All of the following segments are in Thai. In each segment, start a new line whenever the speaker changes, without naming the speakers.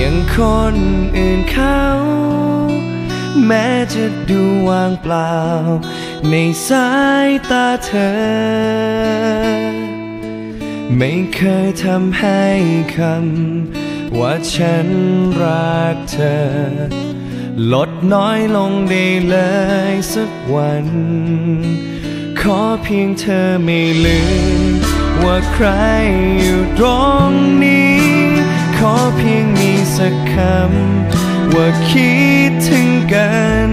ยังคนอื่นเขา แม้จะดูวางเปล่า ในสายตาเธอ ไม่เคยทำให้คำว่าฉันรักเธอ ลดน้อยลงได้เลยสักวัน ขอเพียงเธอไม่ลืมว่าใครอยู่ตรงนี้ ขอเพียงมีสักคำ ว่าคิดถึงกัน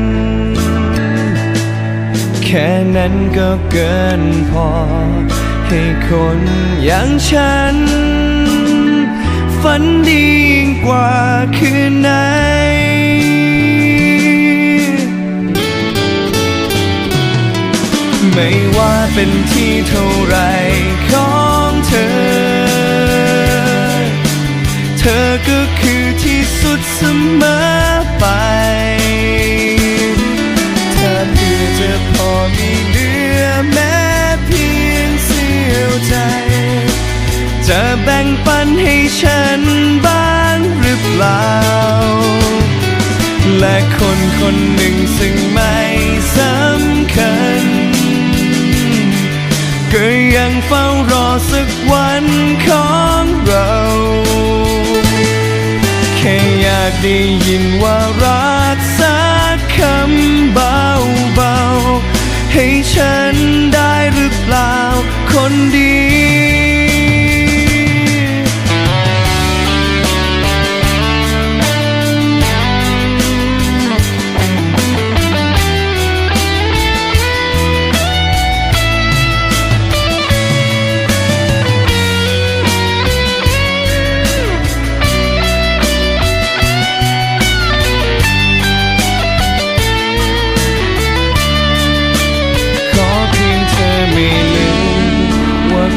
แค่นั้นก็เกินพอ ให้คนอย่างฉัน ฝันดียิ่งกว่าคืนไหนไม่ว่าเป็นที่เท่าไรของเธอ ธอก็คือที่สุดเสมอไปถ้าเพื่อจะพอมีเหลือแม้เพียงเสี้ยวใจ จะแบ่งปันให้ฉันบ้างหรือเปล่า และคนคนหนึ่งซึ่งไม่สำคัญ ก็ยังเฝ้ารอสักวันขอากได้ยินว่ารักสักคำเบาๆ ให้ฉันได้หรือเปล่า คนดี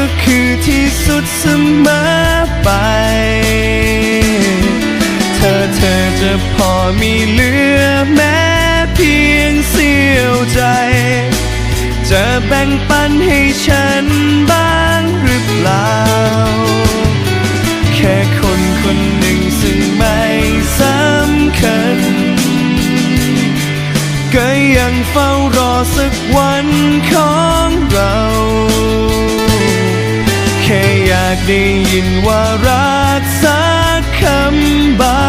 ก็คือที่สุดเสมอไป เธอเธอจะพอมีเหลือแม้เพียงเสี้ยวใจ จะแบ่งปันให้ฉันบ้างหรือเปล่า ได้ยินว่ารักสักคำเบา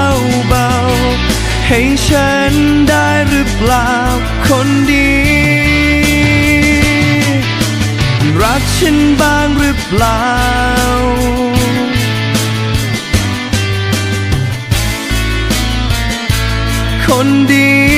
เบาให้ฉันได้หรือเปล่าคนดี รักฉันบ้างหรือเปล่า คนดี